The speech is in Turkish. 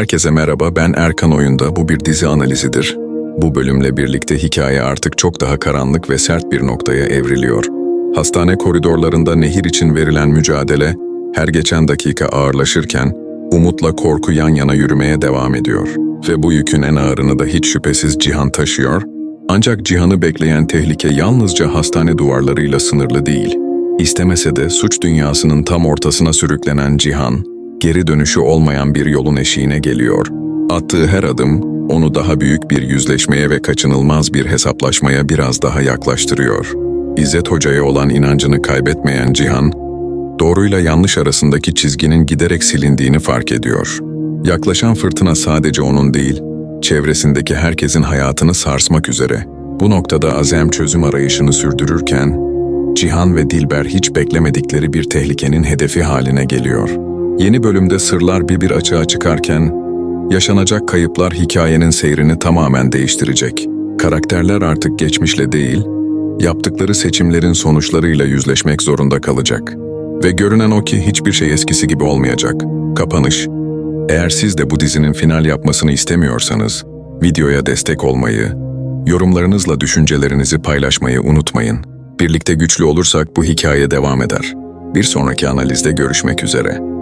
Herkese merhaba, ben Erkan Oyunda. Bu bir dizi analizidir. Bu bölümle birlikte hikaye artık çok daha karanlık ve sert bir noktaya evriliyor. Hastane koridorlarında nehir için verilen mücadele her geçen dakika ağırlaşırken umutla korku yan yana yürümeye devam ediyor. Ve bu yükün en ağırını da hiç şüphesiz Cihan taşıyor. Ancak Cihan'ı bekleyen tehlike yalnızca hastane duvarlarıyla sınırlı değil. İstemese de suç dünyasının tam ortasına sürüklenen Cihan, geri dönüşü olmayan bir yolun eşiğine geliyor. Attığı her adım onu daha büyük bir yüzleşmeye ve kaçınılmaz bir hesaplaşmaya biraz daha yaklaştırıyor. İzzet Hoca'ya olan inancını kaybetmeyen Cihan, doğruyla yanlış arasındaki çizginin giderek silindiğini fark ediyor. Yaklaşan fırtına sadece onun değil, çevresindeki herkesin hayatını sarsmak üzere. Bu noktada Azem çözüm arayışını sürdürürken, Cihan ve Dilber hiç beklemedikleri bir tehlikenin hedefi haline geliyor. Yeni bölümde sırlar bir bir açığa çıkarken, yaşanacak kayıplar hikayenin seyrini tamamen değiştirecek. Karakterler artık geçmişle değil, yaptıkları seçimlerin sonuçlarıyla yüzleşmek zorunda kalacak. Ve görünen o ki hiçbir şey eskisi gibi olmayacak. Kapanış. Eğer siz de bu dizinin final yapmasını istemiyorsanız, videoya destek olmayı, yorumlarınızla düşüncelerinizi paylaşmayı unutmayın. Birlikte güçlü olursak bu hikaye devam eder. Bir sonraki analizde görüşmek üzere.